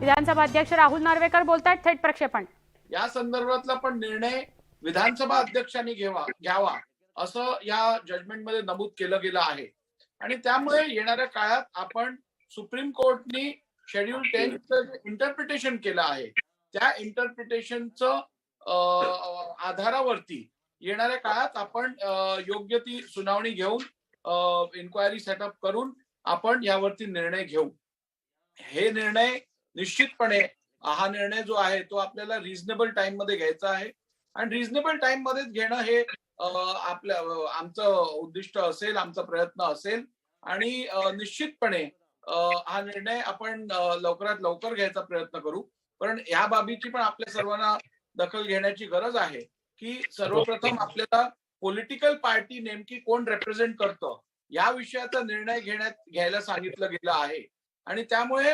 विधानसभा अध्यक्ष राहुल नार्वेकर बोलतात थेट प्रक्षेपण. या संदर्भातला पण निर्णय विधानसभा अध्यक्षांनी घ्यावा घ्यावा असं या जजमेंटमध्ये नमूद केलं गेलं आहे. आणि त्यामुळे येणाऱ्या काळात आपण सुप्रीम कोर्टनी शेड्यूल टेनचं इंटरप्रिटेशन केलं आहे त्या इंटरप्रिटेशनचं आधारावरती येणाऱ्या काळात आपण योग्य ती सुनावणी घेऊन इन्क्वायरी सेटअप करून आपण यावरती निर्णय घेऊ. हे निर्णय निश्चितपणे हा निर्णय जो आहे तो आपल्याला रिझनेबल टाइममध्ये घ्यायचा आहे. आणि रिझनेबल टाइम मध्येच घेणं हे आपल्या आमचं उद्दिष्ट असेल आमचा प्रयत्न असेल. आणि निश्चितपणे हा निर्णय आपण लवकरात लवकर घ्यायचा प्रयत्न करू. पण या बाबीची पण आपल्या सर्वांना दखल घेण्याची गरज आहे की सर्वप्रथम आपल्याला पॉलिटिकल पार्टी नेमकी कोण रेप्रेझेंट करतं या विषयाचा निर्णय घेण्यात घ्यायला सांगितलं गेलं आहे. आणि त्यामुळे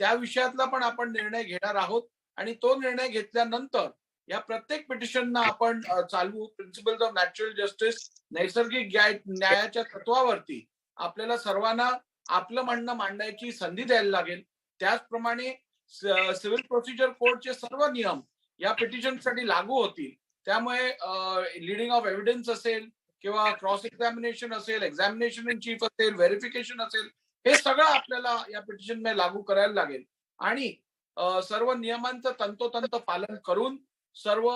त्या विषयातला पण आपण निर्णय घेणार आहोत आणि तो निर्णय घेतल्यानंतर या प्रत्येक पिटिशनना आपण चालवू. प्रिन्सिपल्स ऑफ नॅचरल जस्टिस नैसर्गिक न्यायाच्या तत्वावरती आपल्याला सर्वांना आपलं म्हणणं मांडण्याची संधी द्यायला लागेल. त्याचप्रमाणे सिव्हिल प्रोसिजर कोडचे सर्व नियम या पिटिशनसाठी लागू होतील. त्यामुळे लिडिंग ऑफ एव्हिडन्स असेल किंवा क्रॉस एक्झामिनेशन असेल एक्झामिनेशन इन चीफ असेल व्हेरिफिकेशन असेल हे सगळं आपल्याला या पिटिशनमध्ये लागू करायला लागेल. आणि सर्व नियमांचं तंतोतंत पालन करून सर्व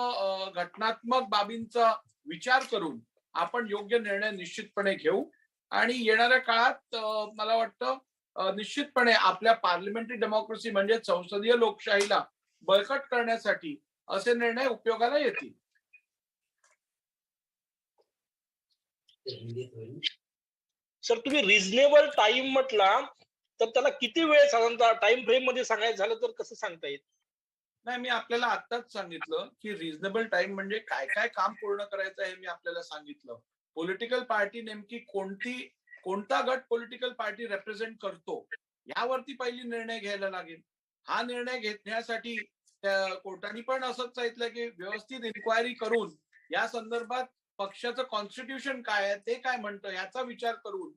घटनात्मक बाबींचा विचार करून आपण योग्य निर्णय निश्चितपणे घेऊ. आणि येणाऱ्या काळात मला वाटतं निश्चितपणे आपल्या पार्लिमेंटरी डेमोक्रेसी म्हणजे संसदीय लोकशाहीला बळकट करण्यासाठी असे निर्णय उपयोगाला येतील. सर तुम्ही रिझनेबल टाइम म्हटला तर त्याला किती वेळ साधारणतः टाइम फ्रेममध्ये सांगायचं झालं तर कसं सांगता येईल? नाही मी आपल्याला आताच सांगितलं की रिझनेबल टाइम म्हणजे काय काय काम पूर्ण करायचं हे मी आपल्याला सांगितलं. पॉलिटिकल पार्टी नेमकी कोणती कोणता गट पॉलिटिकल पार्टी रेप्रेझेंट करतो यावरती पहिली निर्णय घ्यायला लागेल. हा निर्णय घेण्यासाठी कोर्टाने पण असंच सांगितलं की व्यवस्थित इन्क्वायरी करून या संदर्भात पक्षाचं कॉन्स्टिट्यूशन काय आहे ते काय म्हणतं याचा विचार करून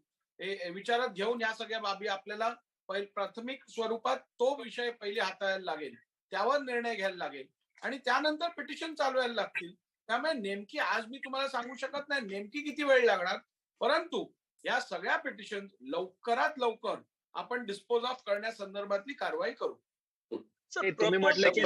विचारात घेऊन या सगळ्या बाबी आपल्याला प्राथमिक स्वरूपात तो विषय पहिले हाताळायला लागेल. त्यावर निर्णय घ्यायला लागेल. आणि त्यानंतर पिटिशन चालवायला लागतील. त्यामुळे नेमकी आज मी तुम्हाला सांगू शकत नाही नेमकी किती वेळ लागणार. परंतु या सगळ्या पिटिशन लवकरात लवकर आपण डिस्पोज ऑफ करण्यासंदर्भातली कारवाई करू. तुम्ही म्हटलं की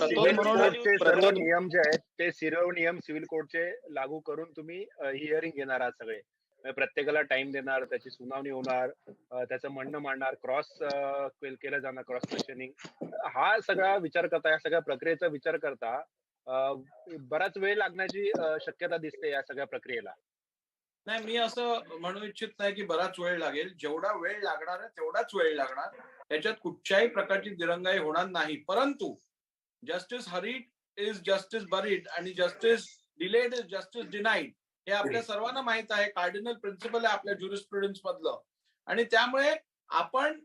सर्व नियम जे आहेत ते सर्व नियम सिव्हिल कोडचे लागू करून तुम्ही हिअरिंग घेणार आहात सगळे. म्हणजे प्रत्येकाला टाइम देणार त्याची सुनावणी होणार त्याचं म्हणणं मांडणार क्रॉस केलं जाणार क्रॉस क्वेश्चनिंग हा सगळा विचार करता या सगळ्या प्रक्रियेचा विचार करता बराच वेळ लागण्याची शक्यता दिसते या सगळ्या प्रक्रियेला. नाही मी असं म्हणू इच्छित नाही की बराच वेळ लागेल. जेवढा वेळ लागणार आहे तेवढाच वेळ लागणार. त्याच्यात कुठच्याही प्रकारची दिरंगाई होणार नाही. परंतु justice hurried is justice buried आणि justice delayed is justice denied हे आपल्या सर्वांना माहीत आहे. कार्डिनल प्रिन्सिपल आहे आपल्या ज्युरिस्प्रुडन्स मधलं. आणि त्यामुळे आपण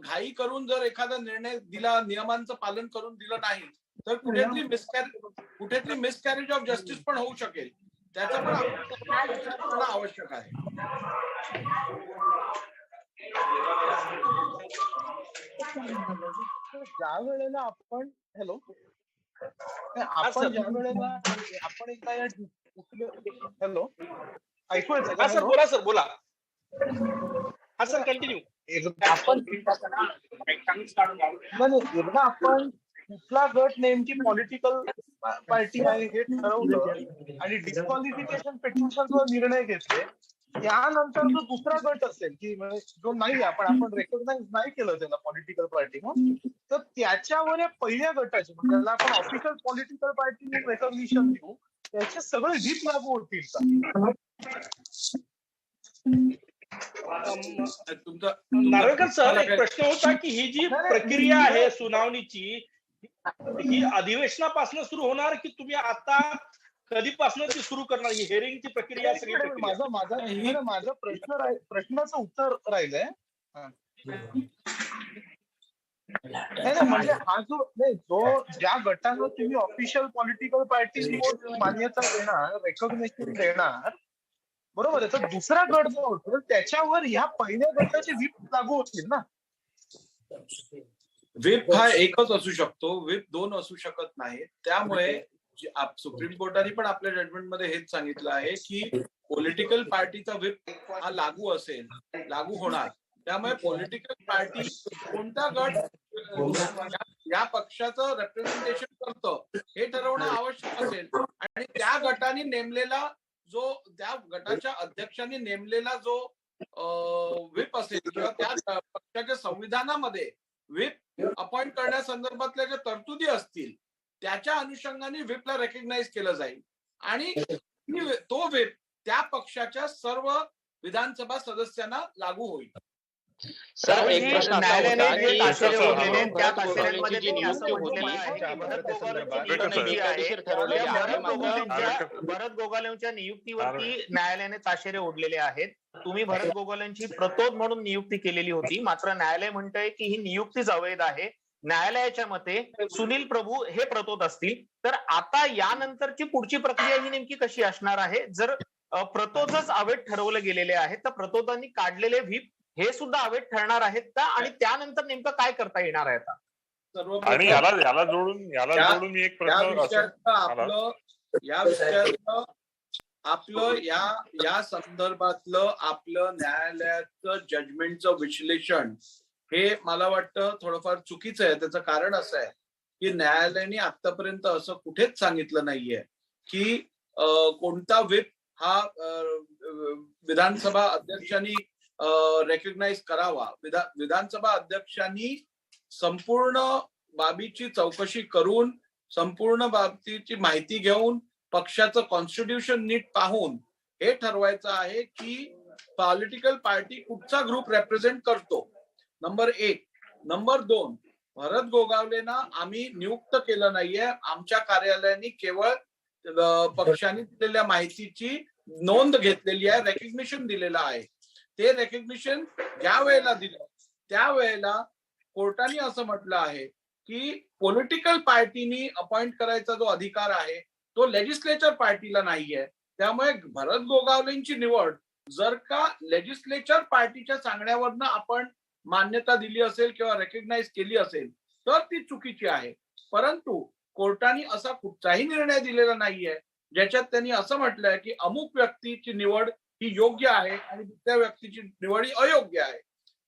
घाई करून जर एखादा निर्णय दिला नियमांचं पालन करून दिलं नाही तर कुठेतरी मिसकॅरेज कुठेतरी मिसकॅरेज ऑफ जस्टिस पण होऊ शकेल. त्याचा पण आपण आवश्यक आहे. ज्या वेळेला आपण हॅलो. आपण ज्या वेळेला आपण एकदा या हॅलो? ऐकू हा सर? बोला सर बोला. हा सर कंटिन्यू एकदा आपण एकदा आपण कुठला गट नेमकी पॉलिटिकल पार्टी आहे हे ठरवलं आणि डिस्क्वालिफिकेशन पेटिशनवर निर्णय घेतले त्यानंतर जो दुसरा गट असेल की म्हणजे जो नाही आपण आपण रेकॉग्नाइज नाही केलं त्याला पॉलिटिकल पार्टी तर त्याच्यावर या पहिल्या गटाचे म्हणजे त्याला आपण ऑफिशियल पॉलिटिकल पार्टी रेकॉग्निशन देऊ त्याचे सगळे हित लागू होतील नार्वेकर सर एक प्रश्न होता की ही जी प्रक्रिया आहे सुनावणीची ही अधिवेशनापासून सुरू होणार की तुम्ही आता कधीपासून ती सुरू करणार ही हेअरिंगची प्रक्रिया सगळी? माझा माझा माझा प्रश्न प्रश्नाचं उत्तर राहिलंय. नाही नाही, म्हणजे हा जो नाही जो ज्या गटाला तुम्ही ऑफिशियल पॉलिटिकल पार्टी मान्यता देणार रेकॉग्नेशन देणार बरोबर आहे तर दुसरा गट जो होतो त्याच्यावर ह्या पहिल्या गटाचे व्हीप लागू होतील ना व्हिप हा एकच असू शकतो व्हिप दोन असू शकत नाही. त्यामुळे सुप्रीम कोर्टाने पण आपल्या जजमेंटमध्ये हेच सांगितलं आहे की पॉलिटिकल पार्टीचा व्हिप हा लागू असेल लागू होणार. त्यामुळे पॉलिटिकल पार्टी कोणता गट या पक्षाचं रेप्रेझेंटेशन करतं हे ठरवणं आवश्यक असेल. आणि त्या गटाने नेमलेला जो त्या गटाच्या अध्यक्षांनी नेमलेला जो व्हिप असेल किंवा त्या पक्षाच्या संविधानामध्ये व्हिप अपॉइंट करण्यासंदर्भातल्या ज्या तरतुदी असतील त्याच्या अनुषंगाने व्हिपला रेकग्नाइज केलं जाईल. आणि ती- तो व्हिप त्या पक्षाच्या सर्व विधानसभा सदस्यांना लागू होईल. सर एक प्रश्न भरत गोगावलेंच्या नियुक्तीवरती न्यायालयाने ताशेरे ओढलेले आहेत. तुम्ही भरत गोगावलेंची प्रतोद म्हणून नियुक्ती केलेली होती. मात्र न्यायालय म्हणतंय की ही नियुक्तीच अवैध आहे. न्यायालयाच्या मते सुनील प्रभू हे प्रतोद असतील. तर आता यानंतरची पुढची प्रक्रिया ही नेमकी कशी असणार आहे? जर प्रतोदच अवैध ठरवलं गेलेले आहे तर प्रतोदांनी काढलेले व्हीप हे सुद्धा अवैध ठरणार आहेत का? आणि त्यानंतर नेमकं काय करता येणार आहे आता? आणि याला याला जोडून याला जोडून मी एक या प्रश्न आपलं या विषयातलं आपलं या या संदर्भातलं आपलं न्यायालयाचं जजमेंटचं विश्लेषण हे मला वाटतं थोडंफार चुकीचं आहे. त्याचं कारण असं आहे की न्यायालयाने आतापर्यंत असं कुठेच सांगितलं नाहीये की कोणता व्हिप हा विधानसभा अध्यक्षांनी रेकग्नाइज करावा. विधा विधानसभा अध्यक्षांनी संपूर्ण बाबीची चौकशी करून संपूर्ण बाबतीची माहिती घेऊन पक्षाचं कॉन्स्टिट्यूशन नीट पाहून हे ठरवायचं आहे की पॉलिटिकल पार्टी कुठचा ग्रुप रेप्रेझेंट करतो. नंबर एक. नंबर दोन. भरत गोगावलेना आम्ही नियुक्त केलं नाहीये. आमच्या कार्यालयाने केवळ पक्षाने दिलेल्या माहितीची नोंद घेतलेली आहे रेकग्नेशन दिलेलं आहे. ते रेकग्निशन ज्या वेळेला दिलं त्यावेळेला कोर्टाने असं म्हटलं आहे की पॉलिटिकल पार्टीनी अपॉइंट करायचा जो अधिकार आहे तो लेजिस्लेचर पार्टीला नाहीये. त्यामुळे भरत गोगावलेंची निवड जर का लेजिस्लेचर पार्टीच्या सांगण्यावरनं आपण मान्यता दिली असेल किंवा रेकग्नाइज केली असेल तर ती चुकीची आहे. परंतु कोर्टाने असा कुठचाही निर्णय दिलेला नाहीये ज्याच्यात त्यांनी असं म्हटलंय की अमुक व्यक्तीची निवड ही योग्य आहे आणि दुसऱ्या व्यक्तीची निवड ही अयोग्य आहे.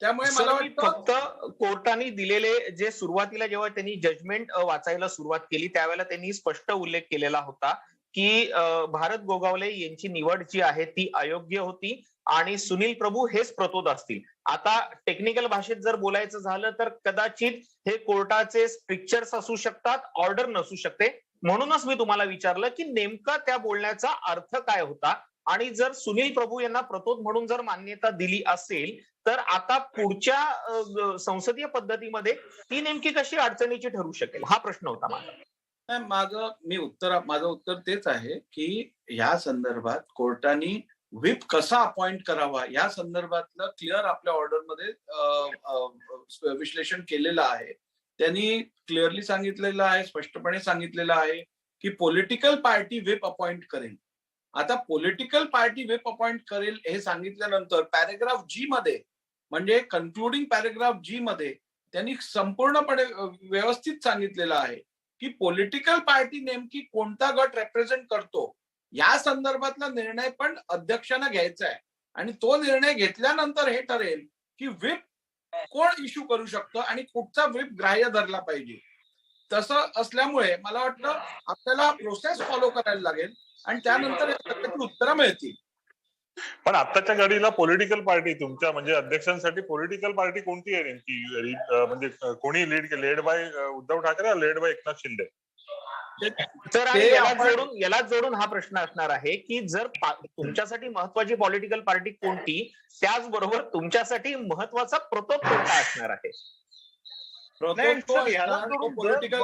त्यामुळे मला फक्त कोर्टाने दिलेले जे सुरुवातीला जेव्हा त्यांनी जजमेंट वाचायला सुरुवात केली त्यावेळेला त्यांनी स्पष्ट उल्लेख केलेला होता की भारत गोगावले यांची निवड जी आहे ती अयोग्य होती आणि सुनील प्रभू हेच प्रतोद असतील. आता टेक्निकल भाषेत जर बोलायचं झालं तर कदाचित हे कोर्टाचे स्ट्रिक्चर्स असू शकतात ऑर्डर नसू शकते. म्हणूनच मी तुम्हाला विचारलं की नेमका त्या बोलण्याचा अर्थ काय होता? आणि जर सुनील प्रभू यांना प्रतोद म्हणून जर मान्यता दिली असेल तर आता पुढच्या संसदीय पद्धतीमध्ये ती नेमकी कशी अडचणीची ठरू शकेल? हा प्रश्न होता माझा. माझं मी उत्तर माझं उत्तर तेच आहे की या संदर्भात कोर्टाने व्हिप कसा अपॉइंट करावा या संदर्भातलं क्लिअर आपल्या ऑर्डरमध्ये विश्लेषण केलेलं आहे. त्यांनी क्लिअरली सांगितलेलं आहे स्पष्टपणे सांगितलेलं आहे की पॉलिटिकल पार्टी व्हीप अपॉइंट करेल. आता पॉलिटिकल पार्टी व्हिप अपॉइंट करेल हे सांगितल्यानंतर पॅरेग्राफ जी मध्ये म्हणजे कन्क्लुडिंग पॅरेग्राफ जी मध्ये त्यांनी संपूर्णपणे व्यवस्थित सांगितलेलं आहे की पॉलिटिकल पार्टी नेमकी कोणता गट रेप्रेझेंट करतो या संदर्भातला निर्णय पण अध्यक्षांना घ्यायचा आहे. आणि तो निर्णय घेतल्यानंतर हे ठरेल की व्हिप कोण इश्यू करू शकतं आणि कुठचा व्हिप ग्राह्य धरला पाहिजे. तसं असल्यामुळे मला वाटतं आपल्याला प्रोसेस फॉलो करायला लागेल आणि त्यानंतर उत्तरं मिळतील. पण आत्ताच्या घडीला पॉलिटिकल पार्टी तुमच्या म्हणजे अध्यक्षांसाठी पॉलिटिकल पार्टी कोणती आहे नेमकी? म्हणजे कोणी lead led by Uddhav Thackeray led by Eknath Shinde? तर याला जोडून याला जोडून हा प्रश्न असणार आहे की जर तुमच्यासाठी महत्वाची पॉलिटिकल पार्टी कोणती त्याचबरोबर तुमच्यासाठी महत्त्वाचा प्रतोद कोणता असणार आहे. असणार, पॉलिटिकल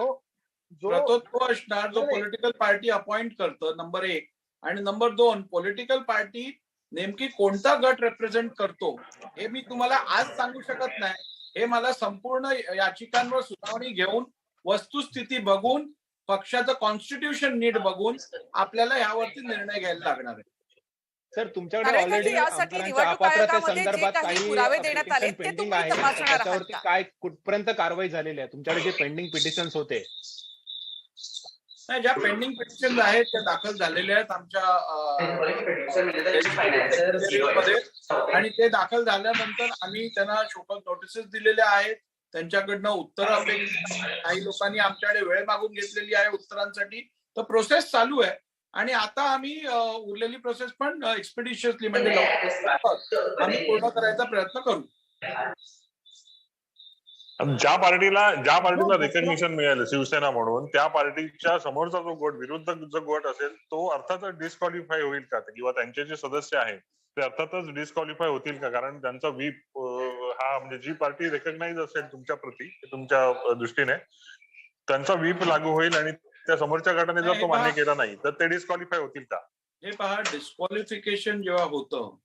असणार जो. पॉलिटिकल पार्टी अपॉइंट करतं नंबर एक. आणि नंबर दोन पॉलिटिकल पार्टी नेमकी कोणता गट रेप्रेझेंट करतो हे मी तुम्हाला आज सांगू शकत नाही. हे मला संपूर्ण याचिकांवर सुनावणी घेऊन वस्तुस्थिती बघून पक्षाचं कॉन्स्टिट्यूशन नीट बघून आपल्याला यावरती निर्णय घ्यायला लागणार आहे. सर तुमच्याकडे ऑलरेडी अपात्रते संदर्भात काही पुरावे देण्यात आले, पिटिशन ते पेंडिंग तुम्ही आहेत तपासणार आहात. त्याच्यावरती? काय कुठपर्यंत कारवाई झालेली आहे? तुमच्याकडे जे पेंडिंग पिटिशन्स होते. नाही ज्या पेंडिंग पिटिशन आहेत त्या दाखल झालेल्या आहेत आमच्या आणि ते दाखल झाल्यानंतर आम्ही त्यांना शोकत नोटिसेस दिलेल्या आहेत. त्यांच्याकडनं उत्तर अपेक्षित आहे. काही लोकांनी आमच्याकडे वेळ मागून घेतलेली आहे उत्तरांसाठी. तर प्रोसेस चालू आहे. आणि आता आम्ही उरलेली प्रोसेस पण एक्सपिडिशियसली म्हणजे आम्ही पूर्ण करायचा प्रयत्न करू. ज्या पार्टीला ज्या पार्टीला रेकग्निशन मिळालं शिवसेना म्हणून त्या पार्टीच्या समोरचा जो गट विरुद्ध जो गट असेल तो अर्थातच डिस्क्वालिफाय होईल का? किंवा त्यांचे जे सदस्य आहेत ते अर्थातच डिस्क्वालिफाय होतील का? कारण त्यांचा व्हीप हा म्हणजे जी पार्टी रेकग्नाइज असेल तुमच्या प्रती तुमच्या दृष्टीने त्यांचा व्हीप लागू होईल आणि त्या समोरच्या गटाने जर तो मान्य केला नाही तर ते डिस्क्वालिफाय होतील का? हे पहा डिस्क्वालिफिकेशन जेव्हा होतं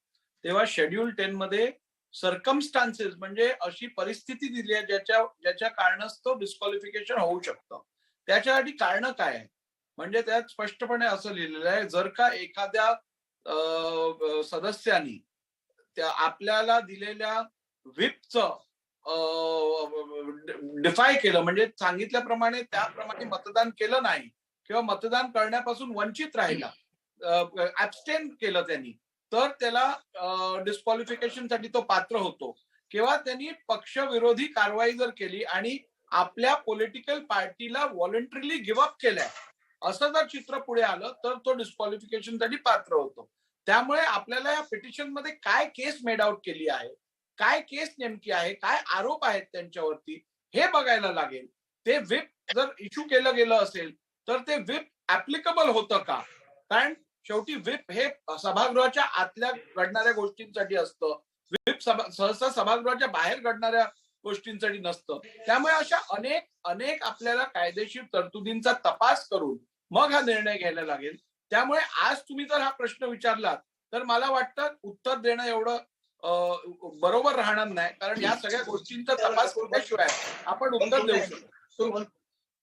तेव्हा शेड्यूल टेन मध्ये सरकमस्टान्सेस म्हणजे अशी परिस्थिती दिली आहे ज्याच्या ज्याच्या कारणास्तव डिस्क्वालिफिकेशन होऊ शकतं. त्याच्यासाठी कारण काय आहे म्हणजे त्यात स्पष्टपणे असं लिहिलेलं आहे जर का एखाद्या सदस्यानी त्या आपल्याला दिलेल्या व्हिपचं डिफाय केलं. म्हणजे सांगितल्याप्रमाणे त्याप्रमाणे मतदान केलं नाही. किंवा मतदान करण्यापासून वंचित राहिला. ऍबस्टेन केलं त्यांनी. तर त्याला डिस्क्वालिफिकेशनसाठी तो पात्र होतो. किंवा त्यांनी पक्षविरोधी कारवाई जर केली आणि आपल्या पॉलिटिकल पार्टीला व्हॉलंटरीली गिव्हअप केलंय असं जर चित्र पुढे आलं तर तो डिस्क्वालिफिकेशनसाठी पात्र होतो. त्यामुळे आपल्याला या पिटिशनमध्ये काय केस मेड आउट केली आहे? काय केस नेमकी आहे काय आरोप आहेत त्यांच्यावरती हे बघायला लागेल. ते व्हिप जर इश्यू केलं गेलं असेल तर ते व्हिप ऍप्लिकेबल होतं का? कारण शेवटी व्हिप हे सभागृहाच्या आतल्या घडणाऱ्या गोष्टींसाठी असतं. व्हिप सहसा सभागृहाच्या बाहेर घडणाऱ्या गोष्टींसाठी नसतं. त्यामुळे अशा अनेक अनेक आपल्याला कायदेशीर तरतुदींचा तपास करून मग हा निर्णय घ्यायला लागेल. त्यामुळे आज तुम्ही जर हा प्रश्न विचारलात तर मला वाटतं उत्तर देणं एवढं बरोबर राहणार नाही. कारण या सगळ्या गोष्टींचा तपास केल्याशिवाय आपण उत्तर देऊ शकतो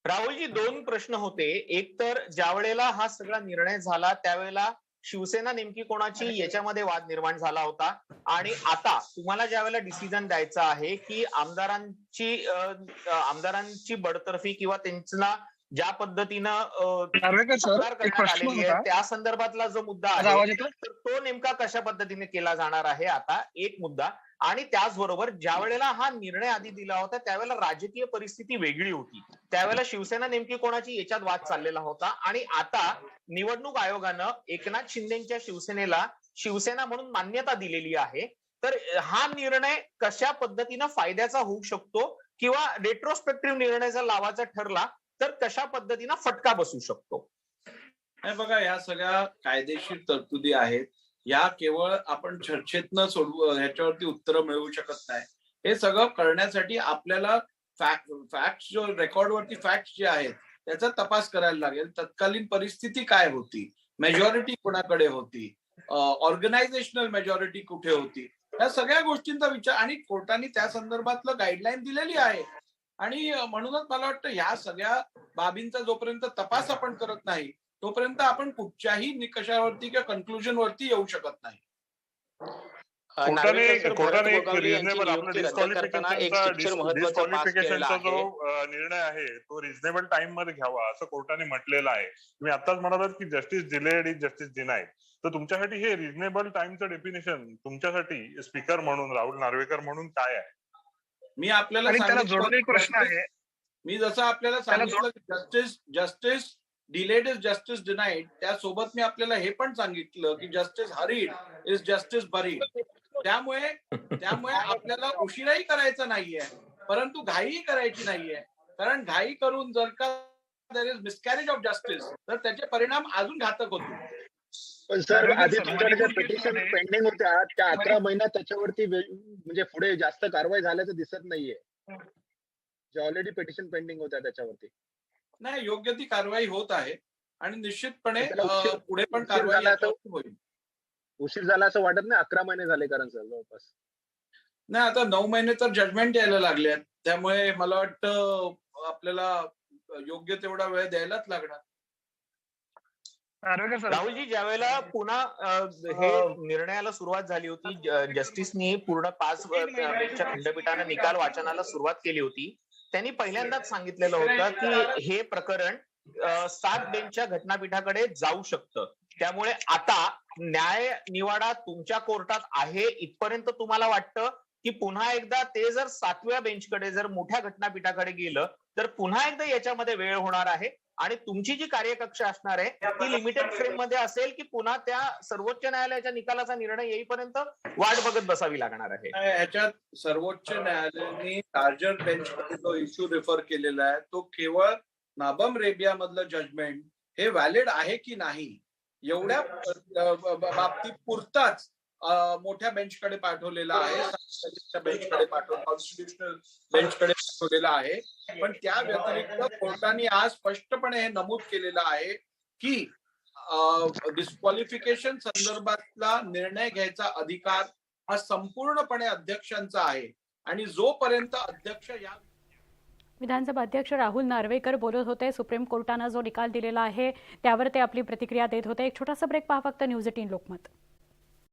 राहुलजी दोन प्रश्न होते. एक तर ज्या वेळेला हा सगळा निर्णय झाला त्यावेळेला शिवसेना नेमकी कोणाची याच्यामध्ये वाद निर्माण झाला होता? आणि आता तुम्हाला ज्या वेळेला डिसिजन द्यायचं आहे की आमदारांची आमदारांची बडतर्फी किंवा त्यांना ज्या पद्धतीनं अं, तक्रार करण्यात आलेली आहे त्या संदर्भातला जो मुद्दा आहे तर तो नेमका कशा पद्धतीने केला जाणार आहे आता एक मुद्दा. आणि त्याचबरोबर ज्या वेळेला हा निर्णय आधी दिला होता त्यावेळेला राजकीय परिस्थिती वेगळी होती. त्यावेळेला शिवसेना नेमकी कोणाची याच्यात वाद चाललेला होता. आणि आता निवडणूक आयोगानं एकनाथ शिंदेच्या शिवसेनेला शिवसेना म्हणून मान्यता दिलेली आहे. तर हा निर्णय कशा पद्धतीनं फायद्याचा होऊ शकतो किंवा रेट्रोस्पेक्टिव्ह निर्णय जर लावायचा ठरला तर कशा पद्धतीनं फटका बसू शकतो? बघा या सगळ्या कायदेशीर तरतुदी आहेत. या केवळ आपण चर्चेतनं सोडवू ह्याच्यावरती उत्तर मिळवू शकत नाही. हे सगळं करण्यासाठी आपल्याला फॅक्ट फॅक्ट जो रेकॉर्डवरती फॅक्ट जे आहेत त्याचा तपास करायला लागेल. तत्कालीन परिस्थिती काय होती? मेजॉरिटी कोणाकडे होती? ऑर्गनायझेशनल मेजॉरिटी कुठे होती? या सगळ्या गोष्टींचा विचार आणि कोर्टाने त्या संदर्भातलं गाईडलाईन दिलेली आहे. आणि म्हणूनच मला वाटतं ह्या सगळ्या बाबींचा जोपर्यंत तपास आपण करत नाही तोपर्यंत आपण कुठच्याही निकषावरती किंवा कन्क्लुजन वरती येऊ शकत नाही. डिस्क्वालिफिकेशनचा जो निर्णय आहे तो रिझनेबल टाइममध्ये घ्यावा असं कोर्टाने म्हटलेलं आहे. तुम्ही आताच म्हणालात की justice delayed is justice denied तर तुमच्यासाठी हे रिझनेबल टाइमचं डेफिनेशन तुमच्यासाठी स्पीकर म्हणून राहुल नार्वेकर म्हणून काय आहे? मी आपल्याला त्याला एक प्रश्न आहे. मी जसं आपल्याला सांगितलं justice justice delayed is justice denied त्यासोबत मी आपल्याला हे पण सांगितलं की justice hurried is justice buried त्यामुळे त्यामुळे आपल्याला उशिराही करायचा नाहीये परंतु घाईही करायची नाहीये. कारण घाई करून जर का देर इज मिसकॅरेज ऑफ जस्टिस तर त्याचे परिणाम अजून घातक होतील. पण सर आधी तुमच्याकडे ज्या पिटिशन पेंडिंग होत्या त्या अकरा महिन्यात त्याच्यावरती म्हणजे पुढे जास्त कारवाई झाल्याचं दिसत नाहीये. ज्या ऑलरेडी पिटिशन पेंडिंग होत्या त्याच्यावरती. नाही योग्य ती कारवाई होत आहे. आणि निश्चितपणे पुढे पण कारवाई होईल. उशीर झाला असं वाटत नाही अकरा महिने झाले कारण सर जवळपास. नाही आता नऊ महिने तर जजमेंट यायला लागले त्यामुळे मला वाटतं आपल्याला योग्य तेवढा वेळ द्यायलाच लागणार. राहुलजी ज्यावेळेला पुन्हा अ, हे निर्णयाला सुरुवात झाली होती जस्टिसनी पूर्ण पाच खंडपीठानं निकाल वाचनाला सुरुवात केली होती. त्यांनी पहिल्यांदाच सांगितलेलं होतं की हे प्रकरण सात बेंचच्या घटनापीठाकडे जाऊ शकतं. त्यामुळे आता न्याय निवाडा तुमच्या कोर्टात आहे इथपर्यंत तुम्हाला वाटतं की पुन्हा एकदा ते जर सातव्या बेंचकडे जर मोठ्या घटनापीठाकडे गेलं तर पुन्हा एकदा याच्यामध्ये वेळ होणार आहे? आणि तुमची जी कार्यकक्षा असणार आहे ती लिमिटेड फ्रेममध्ये असेल की पुन्हा त्या सर्वोच्च न्यायालयाच्या निकालाचा निर्णय येईपर्यंत वाट बघत बसावी लागणार आहे? ह्याच्यात सर्वोच्च न्यायालयाने लार्जर बेंच जो इश्यू रेफर केलेला आहे तो केवळ नाबम रेबिया मधलं जजमेंट हे व्हॅलिड आहे की नाही एवढ्या बाबतीत पुरताच मोठ्या बेंचकडे पाठवलेला आहे. बेंचकडे कॉन्स्टिट्युशनल बेंचकडे पाठवलेला आहे. पण त्या व्यतिरिक्त कोर्टाने आज स्पष्टपणे हे नमूद केलेलं आहे की डिस्क्वालिफिकेशन संदर्भातला निर्णय घ्यायचा अधिकार हा संपूर्णपणे अध्यक्षांचा आहे. आणि जोपर्यंत अध्यक्ष या विधानसभा अध्यक्ष राहुल नार्वेकर बोलत होते सुप्रीम कोर्टानं जो निकाल दिलेला आहे त्यावर ते आपली प्रतिक्रिया देत होते. एक छोटासा ब्रेक पहा फक्त न्यूज एटीन लोकमत.